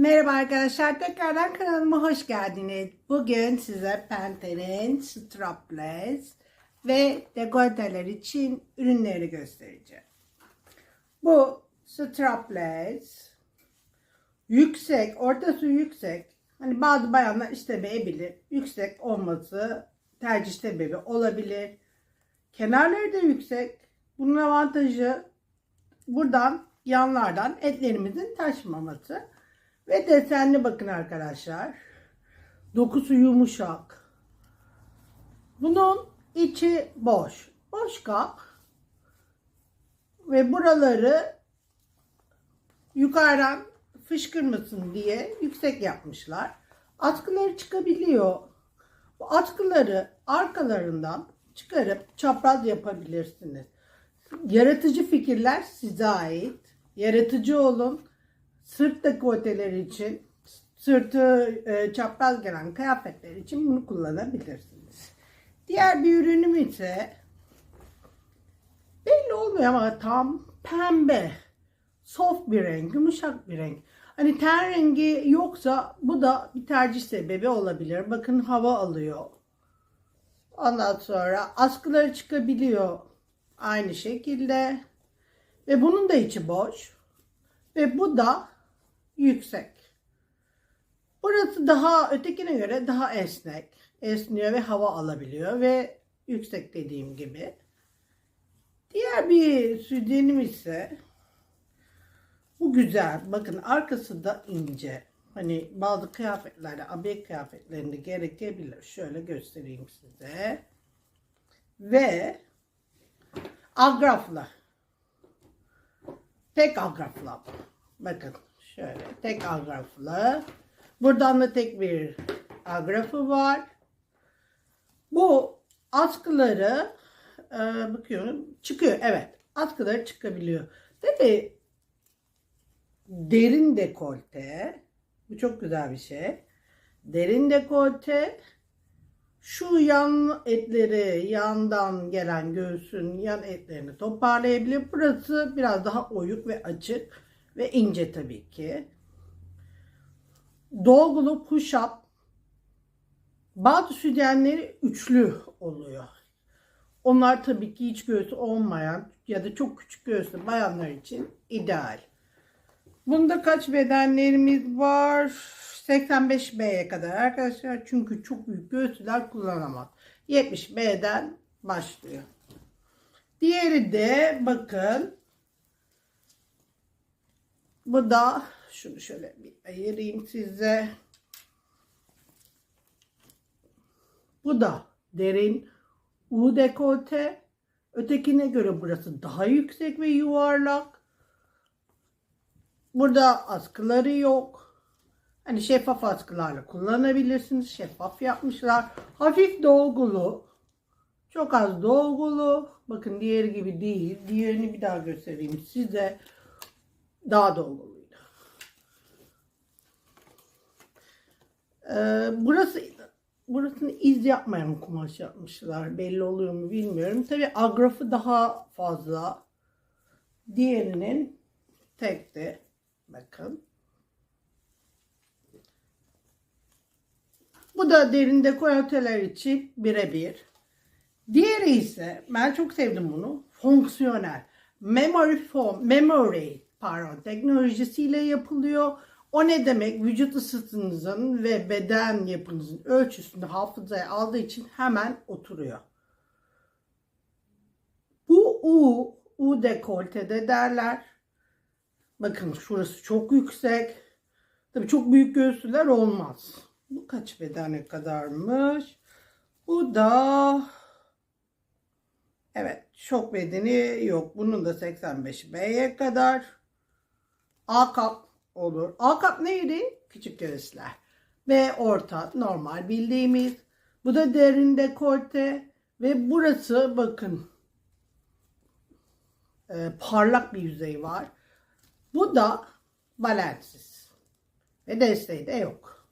Merhaba arkadaşlar, tekrardan kanalıma hoş geldiniz. Bugün size Pentel'in strapless ve dekolteler için ürünleri göstereceğim. Bu strapless yüksek, ortası yüksek. Hani bazı bayanlar istemeyebilir. Yüksek olması tercih sebebi olabilir. Kenarları da yüksek. Bunun avantajı buradan yanlardan etlerimizin taşmaması. Ve desenli bakın arkadaşlar. Dokusu yumuşak. Bunun içi boş. Boş kap. Ve buraları yukarıdan fışkırmasın diye yüksek yapmışlar. Atkıları çıkabiliyor. Bu atkıları arkalarından çıkarıp çapraz yapabilirsiniz. Yaratıcı fikirler size ait. Yaratıcı olun. Sırt dekolteleri için, sırtı e, çapraz gelen kıyafetler için bunu kullanabilirsiniz. Diğer bir ürünüm ise belli olmuyor ama tam pembe. Soft bir renk, yumuşak bir renk. Hani ten rengi yoksa bu da bir tercih sebebi olabilir. Bakın hava alıyor. Ondan sonra askıları çıkabiliyor aynı şekilde. Ve bunun da içi boş. Ve bu da yüksek. Burası daha ötekine göre daha esnek. Esniyor ve hava alabiliyor ve yüksek dediğim gibi. Diğer bir sütyenim ise bu güzel. Bakın arkası da ince. Hani bazı kıyafetlerde, abiye kıyafetlerinde gerekebilir. Şöyle göstereyim size. Ve agraflı. Tek agraflı. Bakın şöyle tek agraflı. Buradan da tek bir agrafı var. Bu askıları e, bakıyorum çıkıyor. Evet askıları çıkabiliyor. Tabi derin dekolte. Bu çok güzel bir şey. Derin dekolte şu yan etleri yandan gelen göğsün yan etlerini toparlayabilir. Burası biraz daha oyuk ve açık ve ince tabii ki. Dolgulu push up bazı sütyenleri üçlü oluyor. Onlar tabii ki hiç göğsü olmayan ya da çok küçük göğüslü bayanlar için ideal. Bunda kaç bedenlerimiz var? 85B'ye kadar arkadaşlar. Çünkü çok büyük göğüsler kullanamaz. 70B'den başlıyor. Diğeri de bakın. Bu da şunu şöyle bir ayırayım size. Bu da derin U dekolte. Ötekine göre burası daha yüksek ve yuvarlak. Burada askıları yok. Hani şeffaf askılarla kullanabilirsiniz. Şeffaf yapmışlar. Hafif dolgulu. Çok az dolgulu. Bakın diğeri gibi değil. Diğerini bir daha göstereyim size. Daha dolguluydu. Ee, burası burasını iz yapmayan kumaş yapmışlar. Belli oluyor mu bilmiyorum. Tabi agrafı daha fazla. Diğerinin tekti. Bakın. Bu da derin dekorateler için birebir. Diğeri ise ben çok sevdim bunu. Fonksiyonel. Memory foam, memory pardon teknolojisiyle yapılıyor. O ne demek? Vücut ısısınızın ve beden yapınızın ölçüsünü hafızaya aldığı için hemen oturuyor. Bu U, U dekoltede derler. Bakın şurası çok yüksek. Tabii çok büyük göğüsler olmaz. Bu kaç bedene kadarmış? Bu da evet çok bedeni yok. Bunun da 85B'ye kadar. A kap olur. A kap neydi? Küçük göğüsler. B orta normal bildiğimiz. Bu da derin dekolte ve burası bakın e, parlak bir yüzey var. Bu da balensiz. Ve desteği de yok.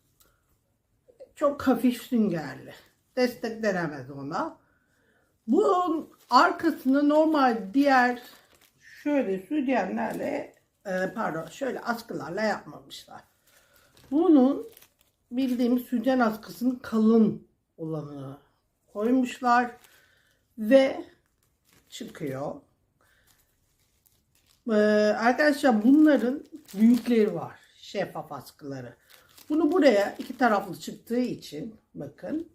Çok hafif süngerli. Destek denemez ona. Bunun arkasını normal diğer şöyle sütyenlerle e, pardon şöyle askılarla yapmamışlar. Bunun bildiğimiz sütyen askısının kalın olanı koymuşlar ve çıkıyor. Ee, arkadaşlar bunların büyükleri var. Şeffaf askıları. Bunu buraya iki taraflı çıktığı için bakın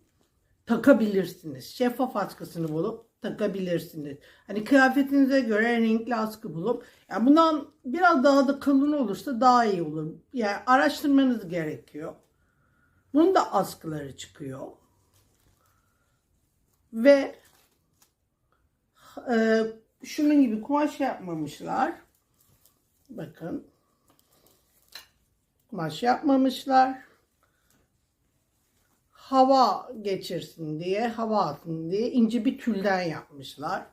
takabilirsiniz. Şeffaf askısını bulup takabilirsiniz. Hani kıyafetinize göre renkli askı bulup yani bundan biraz daha da kalın olursa daha iyi olur. Yani araştırmanız gerekiyor. Bunun da askıları çıkıyor. Ve e, şunun gibi kumaş yapmamışlar. Bakın. Kumaş yapmamışlar. Hava geçirsin diye, hava alsın diye ince bir tülden yapmışlar.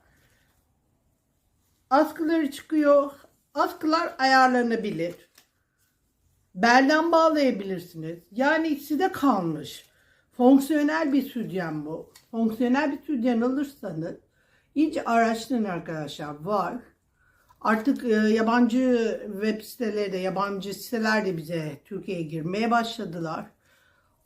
Askıları çıkıyor. Askılar ayarlanabilir. Belden bağlayabilirsiniz. Yani size kalmış. Fonksiyonel bir sütyen bu. Fonksiyonel bir sütyen alırsanız iyice araştırın arkadaşlar. Var. Artık e, yabancı web siteleri de, yabancı siteler de bize Türkiye'ye girmeye başladılar.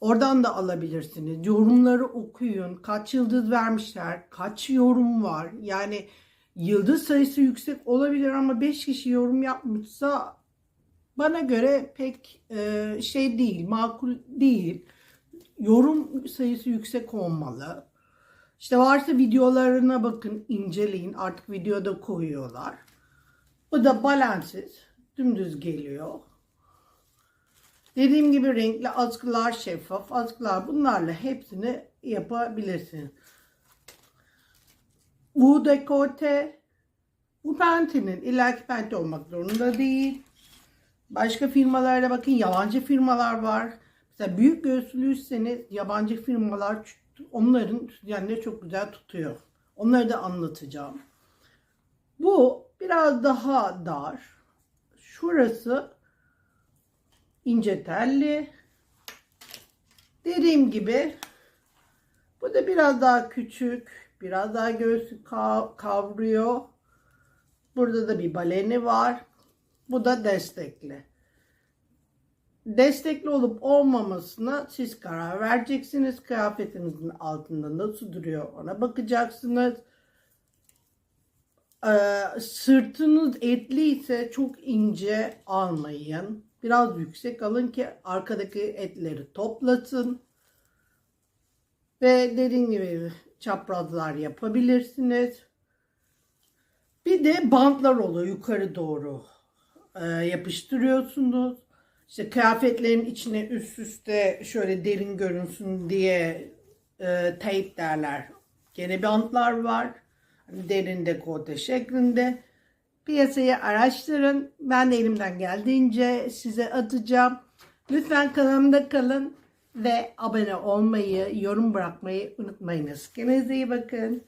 Oradan da alabilirsiniz. Yorumları okuyun. Kaç yıldız vermişler? Kaç yorum var? Yani yıldız sayısı yüksek olabilir ama 5 kişi yorum yapmışsa bana göre pek e, şey değil, makul değil. Yorum sayısı yüksek olmalı. İşte varsa videolarına bakın, inceleyin. Artık videoda koyuyorlar. Bu da balansiz, dümdüz geliyor. Dediğim gibi renkli askılar, şeffaf askılar bunlarla hepsini yapabilirsiniz. Bu dekolte, bu Penti'nin illaki Penti olmak zorunda değil. Başka firmalarda bakın yabancı firmalar var. Mesela büyük göğüslüyseniz yabancı firmalar onların yani çok güzel tutuyor. Onları da anlatacağım. Bu biraz daha dar. Şurası ince telli. Dediğim gibi bu da biraz daha küçük. Biraz daha göğsü kav- kavruyor. Burada da bir baleni var. Bu da destekli. Destekli olup olmamasına siz karar vereceksiniz. Kıyafetinizin altında nasıl duruyor ona bakacaksınız. Ee, sırtınız etli ise çok ince almayın. Biraz yüksek alın ki arkadaki etleri toplasın. Ve dediğim gibi çaprazlar yapabilirsiniz. Bir de bantlar oluyor yukarı doğru e, yapıştırıyorsunuz. İşte kıyafetlerin içine üst üste şöyle derin görünsün diye e, tape derler. Gene bantlar var. Hani derin dekolte şeklinde. Piyasayı araştırın. Ben de elimden geldiğince size atacağım. Lütfen kanalımda kalın ve abone olmayı, yorum bırakmayı unutmayınız. Kendinize iyi bakın.